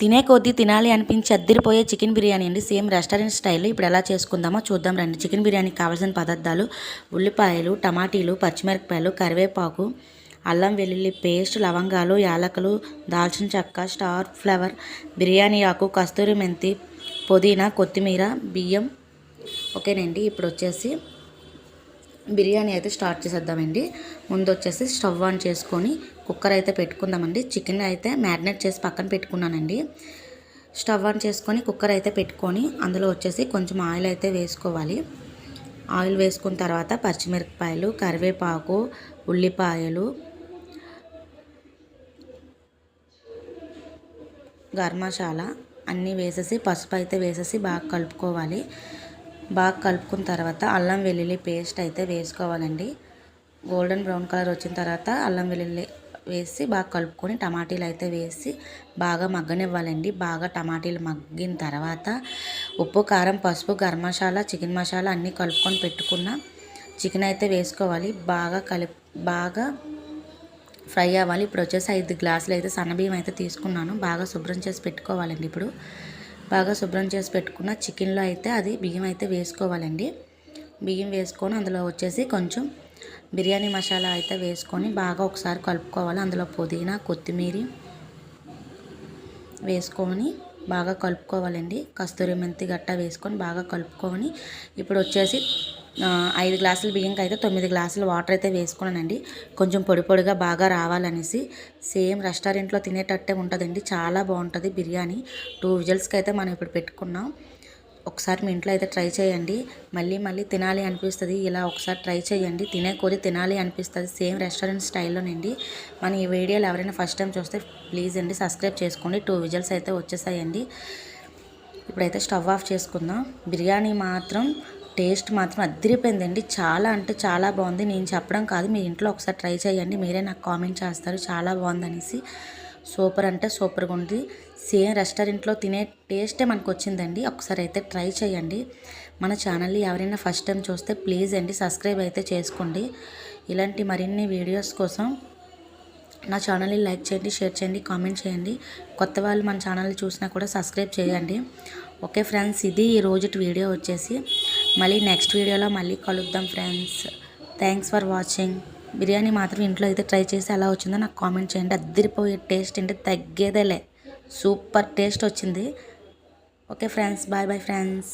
తినే కొద్దీ తినాలి అనిపించి అద్దరిపోయే చికెన్ బిర్యానీ అండి. సేమ్ రెస్టారెంట్ స్టైల్లో ఇప్పుడు ఎలా చేసుకుందామో చూద్దాం రండి. చికెన్ బిర్యానీకి కావాల్సిన పదార్థాలు ఉల్లిపాయలు టమాటీలు పచ్చిమిరపకాయలు కరివేపాకు అల్లం వెల్లుల్లి పేస్ట్ లవంగాలు యాలకులు దాల్చిన చెక్క స్టార్ ఫ్లవర్ బిర్యానీ ఆకు కస్తూరి మెంతి పుదీనా కొత్తిమీర బియ్యం. ఓకేనండి ఇప్పుడు వచ్చేసి బిర్యానీ అయితే స్టార్ట్ చేసేద్దామండి. ముందు వచ్చేసి స్టవ్ ఆన్ చేసుకొని కుక్కర్ అయితే పెట్టుకుందామండి. చికెన్ అయితే మ్యారినేట్ చేసి పక్కన పెట్టుకున్నానండి. స్టవ్ ఆన్ చేసుకొని కుక్కర్ అయితే పెట్టుకొని అందులో వచ్చేసి కొంచెం ఆయిల్ అయితే వేసుకోవాలి. ఆయిల్ వేసుకున్న తర్వాత పచ్చిమిరపకాయలు కరివేపాకు ఉల్లిపాయలు గర్మశాల మసాలా అన్నీ వేసేసి పసుపు అయితే వేసేసి బాగా కలుపుకోవాలి. బాగా కలుపుకున్న తర్వాత అల్లం వెల్లుల్లి పేస్ట్ అయితే వేసుకోవాలండి. గోల్డెన్ బ్రౌన్ కలర్ వచ్చిన తర్వాత అల్లం వెల్లుల్లి వేసి బాగా కలుపుకొని టమాటీలు అయితే వేసి బాగా మగ్గనివ్వాలండి. బాగా టమాటీలు మగ్గిన తర్వాత ఉప్పు కారం పసుపు గరం మసాలా చికెన్ మసాలా అన్నీ కలుపుకొని పెట్టుకున్న చికెన్ అయితే వేసుకోవాలి. బాగా కలిపి బాగా ఫ్రై అవ్వాలి. ఇప్పుడు వచ్చేసి ఐదు గ్లాసులు అయితే సన్నబియ్యం అయితే తీసుకున్నాను. బాగా శుభ్రం చేసి పెట్టుకోవాలండి ఇప్పుడు. బాగా శుభ్రం చేసి పెట్టుకున్న చికెన్లో అయితే అది బియ్యం అయితే వేసుకోవాలండి. బియ్యం వేసుకొని అందులో వచ్చేసి కొంచెం బిర్యానీ మసాలా అయితే వేసుకొని బాగా ఒకసారి కలుపుకోవాలి. అందులో పుదీనా కొత్తిమీర వేసుకొని బాగా కలుపుకోవాలండి. కస్తూరి మెంతి గట్ట వేసుకొని బాగా కలుపుకొని ఇప్పుడు వచ్చేసి ఐదు గ్లాసుల బియ్యంకి అయితే తొమ్మిది గ్లాసులు వాటర్ అయితే వేసుకున్నానండి. కొంచెం పొడి పొడిగా బాగా రావాలనేసి. సేమ్ రెస్టారెంట్లో తినేటట్టే ఉంటుందండి. చాలా బాగుంటుంది బిర్యానీ. టూ విజల్స్కి అయితే మనం ఇప్పుడు పెట్టుకున్నాం. ఒకసారి మీ ఇంట్లో అయితే ట్రై చేయండి. మళ్ళీ మళ్ళీ తినాలి అనిపిస్తుంది. ఇలా ఒకసారి ట్రై చేయండి. తినే కొద్ది తినాలి అనిపిస్తుంది. సేమ్ రెస్టారెంట్ స్టైల్లోనండి. మన ఈ వీడియోలు ఎవరైనా ఫస్ట్ టైం చూస్తే ప్లీజ్ అండి సబ్స్క్రైబ్ చేసుకోండి. టూ విజల్స్ అయితే వచ్చేసాయండి. ఇప్పుడైతే స్టవ్ ఆఫ్ చేసుకుందాం. బిర్యానీ మాత్రం టేస్ట్ మాత్రం అద్దరిపోయిందండి చాలా అంటే చాలా బాగుంది. నేను చెప్పడం కాదు మీ ఇంట్లో ఒకసారి ట్రై చేయండి. మీరే నాకు కామెంట్ చేస్తారు. చాలా బాగుంది అనేసి సూపర్ అంటే సూపర్గా ఉంది. సేమ్ రెస్టారెంట్లో తినే టేస్టే మనకు వచ్చిందండి ఒకసారి అయితే ట్రై చేయండి. మన ఛానల్ని ఎవరైనా ఫస్ట్ టైం చూస్తే ప్లీజ్ అండి సబ్స్క్రైబ్ అయితే చేసుకోండి. ఇలాంటి మరిన్ని వీడియోస్ కోసం నా ఛానల్ని లైక్ చేయండి షేర్ చేయండి కామెంట్ చేయండి. కొత్త వాళ్ళు మన ఛానల్ని చూసినా కూడా సబ్స్క్రైబ్ చేయండి. ఓకే ఫ్రెండ్స్ ఇది ఈ రోజు వీడియో వచ్చేసి మళ్ళీ నెక్స్ట్ వీడియోలో మళ్ళీ కలుద్దాం friends thanks for watching biryani మాత్రం ఇంట్లో అయితే ట్రై చేసి ఎలా వచ్చిందో నాకు కామెంట్ చేయండి. అద్దరిపోయే టేస్ట్ అంటే తగ్గేదేలే. సూపర్ టేస్ట్ వచ్చింది. Okay friends bye bye friends